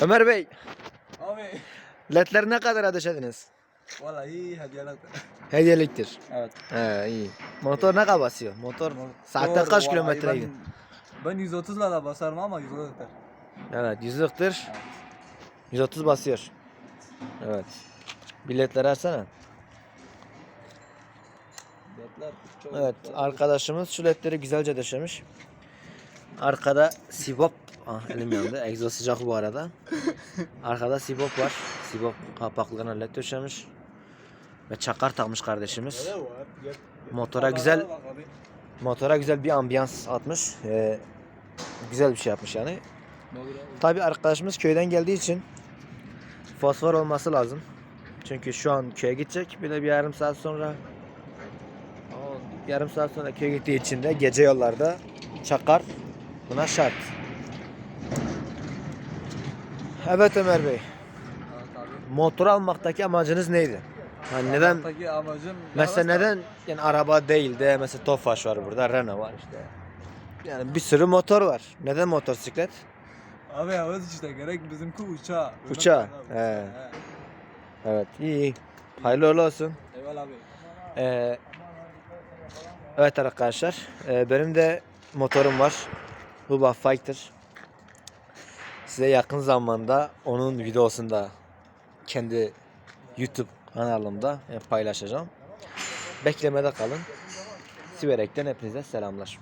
Ömer Bey, Abi. ledleri ne kadar döşediniz? Vallahi iyi hediyeler. Hediyeliktir. Evet. He iyi. Motor ne kadar basıyor? Motor saatte Doğru, kaç vallahi kilometre ben- gidiyor? Ben 130 ile de basarım ama 130 yeter. Evet yüzlüktür. 130 basıyor. Evet. Biletleri açsana. Biletler çok Evet arkadaşımız şu ledleri güzelce döşemiş. Arkada sibop. Ah elim yandı. Egzoz sıcak bu arada. Arkada sibop var. Sibop kapaklarına led döşemiş. Ve çakar takmış kardeşimiz. Motora güzel motora güzel bir ambiyans atmış. Ee, güzel bir şey yapmış yani. Tabi arkadaşımız köyden geldiği için fosfor olması lazım. Çünkü şu an köye gidecek. Bir de bir yarım saat sonra yarım saat sonra köye gittiği için de gece yollarda çakar. Buna şart. Evet Ömer Bey. Motor almaktaki amacınız neydi? Yani neden amacım mesela neden yani araba değil de mesela Tofaş var burada, Renault var işte. Yani bir sürü motor var. Neden motosiklet? Abi havuz işte gerek bizimki uçağı. Uçağı, he. Evet iyi iyi. Hayırlı uğurlu olsun. Eyvallah abi. Ee, evet arkadaşlar. ee, benim de motorum var. Huba Fighter. Size yakın zamanda onun videosunu da kendi YouTube kanalımda e, paylaşacağım. Beklemede kalın. Siverek'ten hepinize selamlar.